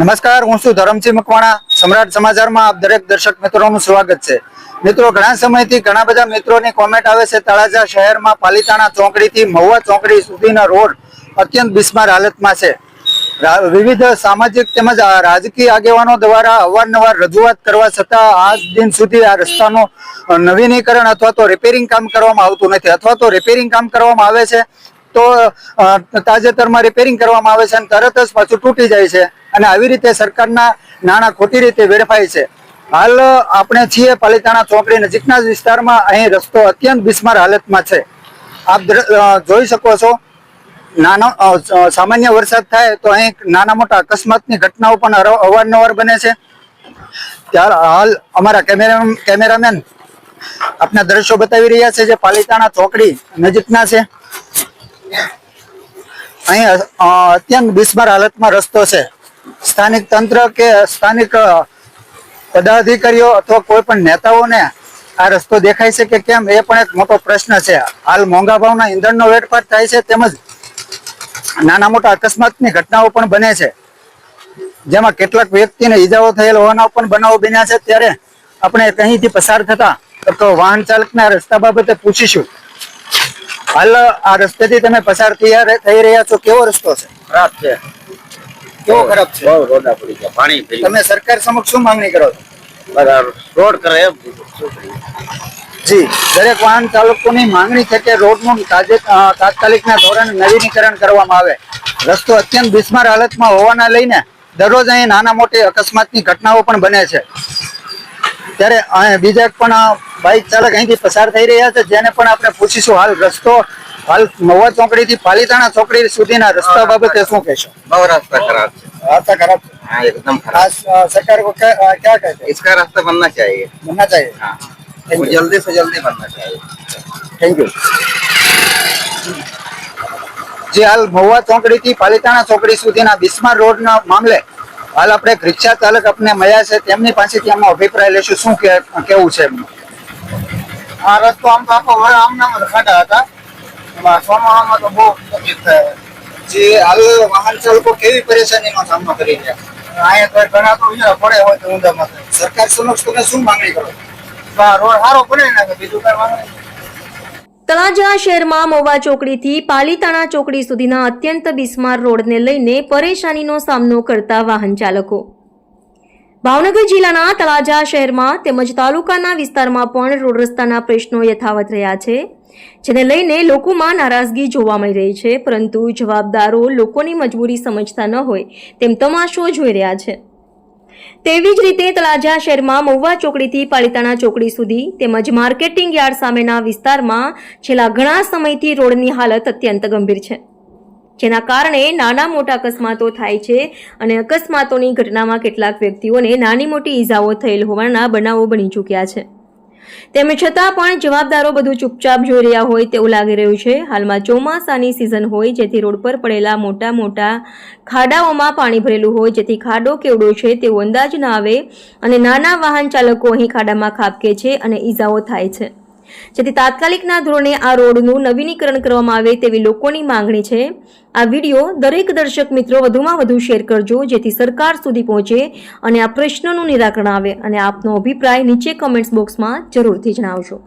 નમસ્કાર, હું છું ધરમસિંહ મકવાણા. સમ્રાટ સમાચારમાં આપ દરેક દર્શક મિત્રોનું સ્વાગત છે. મિત્રો, ઘણા સમયથી ઘણા બધા મિત્રોની કોમેન્ટ આવે છે. તળાજા શહેરમાં પાલિતાણા ચોકડીથી મહુવા ચોકડી સુધીના રોડ અત્યંત બિસ્માર હાલતમાં છે. વિવિધ સામાજિક તેમજ રાજકીય આગેવાનો દ્વારા અવારનવાર રજૂઆત કરવા છતાં આજ દિન સુધી આ રસ્તાનું નવીનીકરણ અથવા તો રિપેરિંગ કામ કરવામાં આવતું નથી. અથવા તો રિપેરિંગ કામ કરવામાં આવે છે તો તાજેતરમાં રિપેરિંગ કરવામાં આવે છે અને તરત જ પાછું તૂટી જાય છે. અને આવી રીતે સરકારના નાણાં ખોટી રીતે વેડફાય છે. હાલ આપણે છીએ પાલિતાણા ચોકડી નજીકના વિસ્તારમાં. અહીં રસ્તો અત્યંત બિસ્માર હાલતમાં છે. આપ જોઈ શકો છો. નાનો સામાન્ય વરસાદ થાય તો અહીં નાના મોટા અકસ્માતની ઘટનાઓ પણ અવારનવાર બને છે. ત્યાર હાલ અમારા કેમેરા કેમેરામેન આપના દ્રશ્યો બતાવી રહ્યા છે જે પાલિતાણા ચોકડી નજીકના છે. અહીં અત્યંત બિસ્માર હાલતમાં રસ્તો છે. સ્થાનિક તંત્ર કે સ્થાનિક પદાધિકારીઓ અથવા કોઈ પણ નેતાઓને આ રસ્તો દેખાય છે કે કેમ, એ પણ એક મોટો પ્રશ્ન છે. હાલ મોંઘા ભાવના ઈંધણનો વેટપાટ થાય છે તેમજ નાના મોટા અકસ્માતની ઘટનાઓ પણ બને છે. જેમાં કેટલાક વ્યક્તિને ઈજાઓ થયેલ હોવાના પણ બનાવો બન્યા છે. ત્યારે આપણે અહીંથી પસાર થતા તો વાહન ચાલકના રસ્તા બાબતે પૂછીશું. હાલ આ રસ્તેથી તમે પસાર થઈ રહ્યા છો. કેવો રસ્તો છે? ખરાબ છે. કેવો ખરાબ છે. બહુ રોડા પડી ગયા પાણી તમે સરકાર સમક્ષ શું માંગણી કરો છો? બધા રોડ કરે? જી દરેક વાહન ચાલકોની માંગણી છે કે રોડનું તાત્કાલિકના ધોરણે નવીનીકરણ કરવામાં આવે. રસ્તો અત્યંત બિસ્માર હાલતમાં હોવાના લઈને દરરોજ અહીં નાના મોટી અકસ્માતની ઘટનાઓ પણ બને છે. ત્યારે અહીં બીજા પણ બાઇક ચાલક અહીંથી પસાર થઈ રહ્યા છે જેને પણ આપણે પૂછીશું હાલ રસ્તો હાલ મહુવા ચોકડીથી પાલીતાણા ચોકડી સુધીના રસ્તા બાબતે શું કહેશો બહુ रास्ता खराब है રસ્તા ખરાબ છે हाँ एकदम આ खराब અ, સરકાર કો ક્યા અ, ક્યા કહેતે इसका रास्ता बनना चाहिए બનના ચાહીએ हाँ Thank वो you. जल्दी से जल्दी बनना चाहिए થેન્ક યુ જે હાલ મહુવા ચોકડીથી પાલિતાણા ચોકડી સુધીના બિસ્માર રોડના મામલે હાલ આપણે એક રિક્ષા ચાલક આપને મળ્યા છે તેમની પાસેથી આમાં અભિપ્રાય લેશું શું કે- કેવું છે એમનું આ રસ્તો આમ તો આખો આમ નામ જ ખાડા હતા. એમાં ચોમાસામાં તો બહુ તકલીફ થાય. જે હાલ વાહન ચાલકો કેવી પરેશાનીનો સામનો કરી રહ્યા? અહીંયા તો ઘણા તો અહીંયા પડે હોય તો થાય. સરકાર સમક્ષ તમે શું માંગણી કરો? રોડ સારો બનાવી નાખે બીજું કઈ માંગણી તળાજા શહેરમાં મોવા ચોકડીથી પાલીતાણા ચોકડી સુધીના અત્યંત બિસ્માર રોડને લઈને પરેશાનીનો સામનો કરતા વાહન ચાલકો. ભાવનગર જિલ્લાના તળાજા શહેરમાં તેમજ તાલુકાના વિસ્તારમાં પણ રોડ રસ્તાના પ્રશ્નો યથાવત રહ્યા છે, જેને લઈને લોકોમાં નારાજગી જોવા મળી રહી છે, પરંતુ જવાબદારો લોકોની મજબૂરી સમજતા ન હોય તેમ તમાશો જોઈ રહ્યા છે. તેવી જ રીતે તળાજા શહેરમાં મહુવા ચોકડીથી પાલિતાણા ચોકડી સુધી તેમજ માર્કેટિંગ યાર્ડ સામેના વિસ્તારમાં છેલ્લા ઘણા સમયથી રોડની હાલત અત્યંત ગંભીર છે. જેના કારણે નાના મોટા અકસ્માતો થાય છે અને અકસ્માતોની ઘટનામાં કેટલાક વ્યક્તિઓને નાની મોટી ઈજાઓ થયેલ હોવાના બનાવો બની ચૂક્યા છે. તેમ છતાં પણ જવાબદારો બધું ચૂપચાપ જોઈ રહ્યા હોય તેવું લાગી રહ્યું છે. હાલમાં ચોમાસાની સિઝન હોય જેથી રોડ પર પડેલા મોટા મોટા ખાડાઓમાં પાણી ભરેલું હોય જેથી ખાડો કેવડો છે તેવો અંદાજ ન આવે અને નાના વાહન ચાલકો અહીં ખાડામાં ખાબકે છે અને ઈજાઓ થાય છે. જેથી તાત્કાલિકના ધોરણે આ રોડનું નવીનીકરણ કરવામાં આવે તેવી લોકોની માંગણી છે. આ વીડિયો દરેક દર્શક મિત્રો વધુમાં વધુ શેર કરજો, જેથી સરકાર સુધી પહોંચે અને આ પ્રશ્નોનું નિરાકરણ આવે અને આપનો અભિપ્રાય નીચે કમેન્ટ્સ બોક્સમાં જરૂરથી જણાવજો.